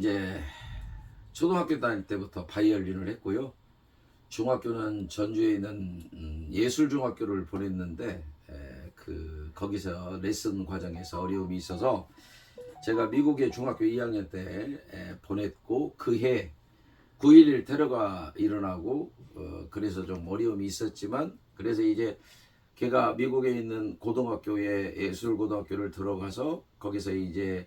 이제 초등학교 다닐 때부터 바이올린을 했고요. 중학교는 전주에 있는 음, 예술중학교를 보냈는데 에, 그 거기서 레슨 과정에서 어려움이 있어서 제가 미국에 중학교 2학년 때 에, 보냈고 그 해 9.11 테러가 일어나고 어, 그래서 좀 어려움이 있었지만 그래서 이제 걔가 미국에 있는 고등학교에 예술고등학교를 들어가서 거기서 이제 에,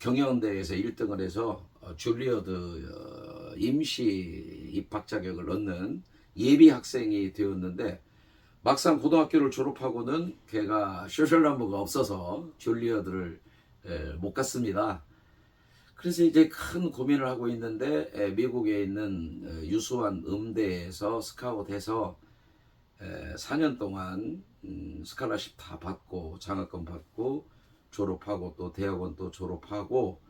경영대에서 1등을 해서 어, 줄리어드 어, 임시 입학 자격을 얻는 예비 학생이 되었는데 막상 고등학교를 졸업하고는 걔가 넘버가 없어서 줄리어드를 에, 못 갔습니다. 그래서 이제 큰 고민을 하고 있는데 에, 미국에 있는 어, 유수한 음대에서 스카웃해서 에, 4년 동안 음, 스칼라십 다 받고 장학금 받고 졸업하고 또 대학원 또 졸업하고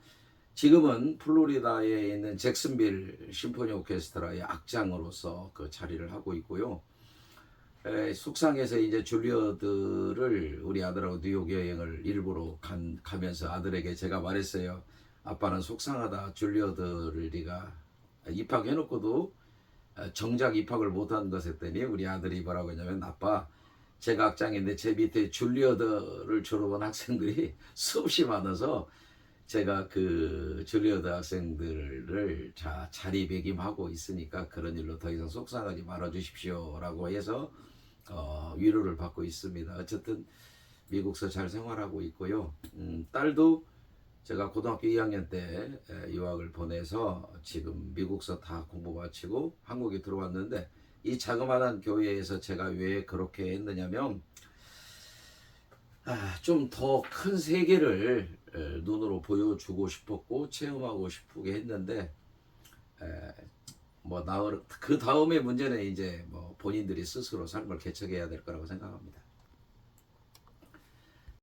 지금은 플로리다에 있는 잭슨빌 심포니 오케스트라의 악장으로서 그 자리를 하고 있고요. 에, 숙상에서 이제 줄리어드를 우리 아들하고 뉴욕 여행을 일부러 간, 가면서 아들에게 제가 말했어요. 아빠는 속상하다. 줄리어드를 네가 입학해놓고도 어, 정작 입학을 못한 것 했더니 우리 아들이 뭐라고 했냐면 아빠 제가 악장인데 제 밑에 줄리어드를 졸업한 학생들이 수없이 많아서 제가 그 줄리어드 학생들을 자, 자리매김하고 있으니까 그런 일로 더 이상 속상하지 말아 주십시오라고 해서 어, 위로를 받고 있습니다. 어쨌든 미국서 잘 생활하고 있고요. 음, 딸도 제가 고등학교 2학년 때 에, 유학을 보내서 지금 미국서 다 공부 마치고 한국에 들어왔는데 이 자그마한 교회에서 제가 왜 그렇게 했느냐면 아, 좀 더 큰 세계를 에, 눈으로 보여주고 싶었고 체험하고 싶게 했는데 에, 뭐 나을 그 다음에 문제는 이제 뭐 본인들이 스스로 삶을 개척해야 될 거라고 생각합니다.